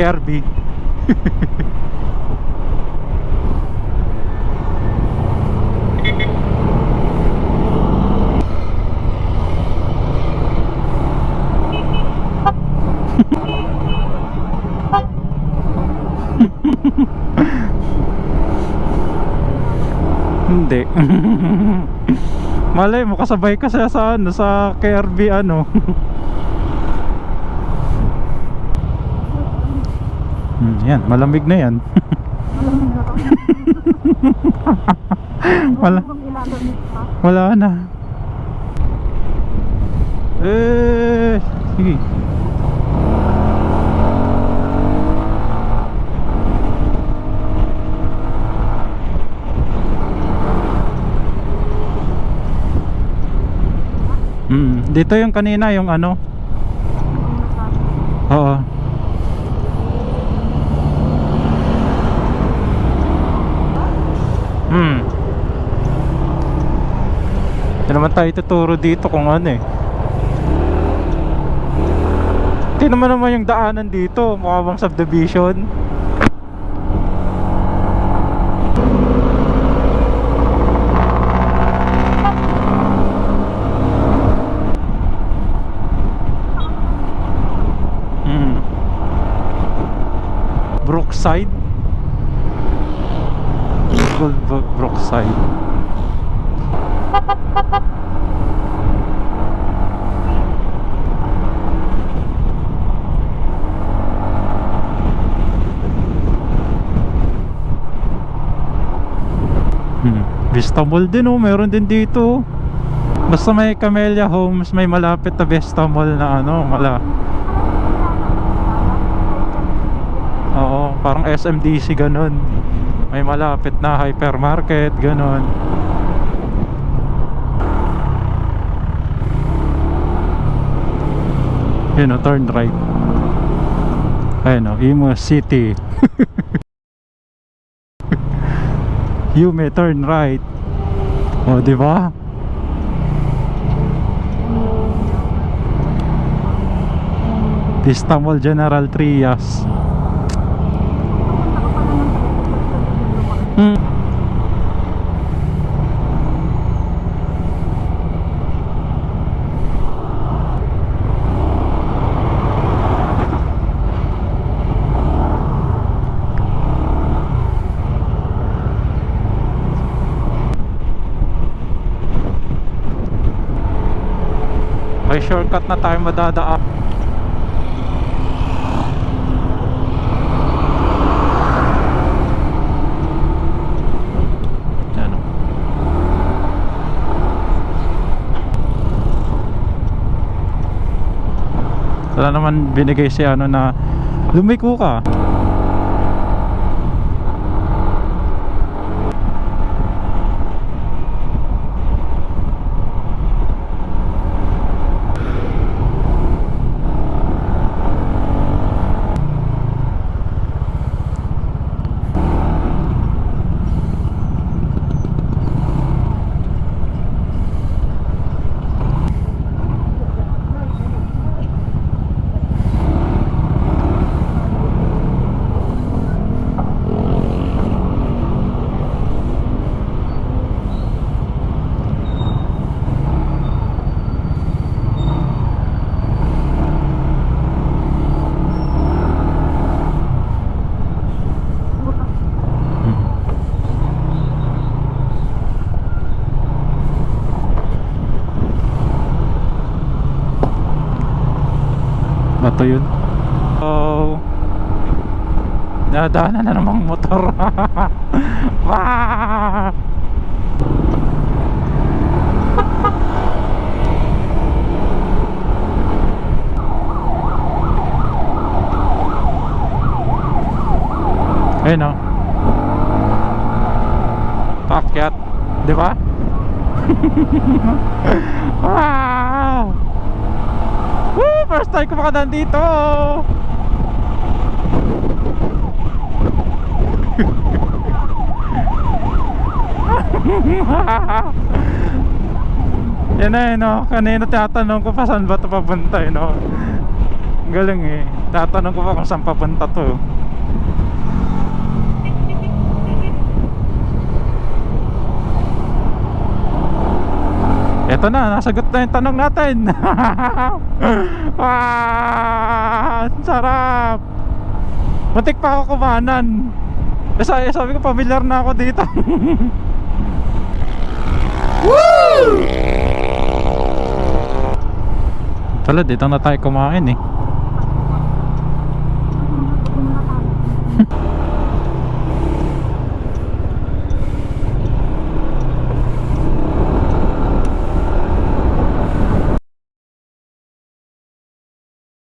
KRB. Hindi. Malay mo kasabay ka sa sa ano sa KRB ano. Hmm, yan, malamig na yan. Wala. Wala na. Eh, sige. Mm, dito yung kanina yung ano. Oo. Hmm. Hindi naman tayo tuturo dito kung ano eh. Hindi naman naman yung daanan dito. Mukha bang subdivision. Hmm. Brookside? Brookside. Hmm. Vista Mall din oh, meron din dito. Basta may Camellia Homes, may malapit na Vista Mall na ano, mala. Oo, parang SMDC ganun. May malapit na hypermarket, ganun. Yun o, turn right. Ayun o, Imo City. you may turn right. O, di ba? Vista Mall General Trias. May shortcut na tayo madadaan. Ano? Wala naman binigay si ano na lumiko ka. Bato yun. Oh. Nadaanan na namang motor. Wah! Ayun oh. Pakyat, 'di ba? wow! Woo! First time ko makadaan dito! Yan na yun, no? Kanina tinatanong ko pa saan ba ito papunta, yun, no? Galing eh. Tatanong ko pa kung saan papunta to. Eto na, nasagot na yung tanong natin. ah, sarap. Matik pa ako kumanan. Eh, Sabi, sabi ko, familiar na ako dito. Woo! Tala, dito na tayo kumain eh.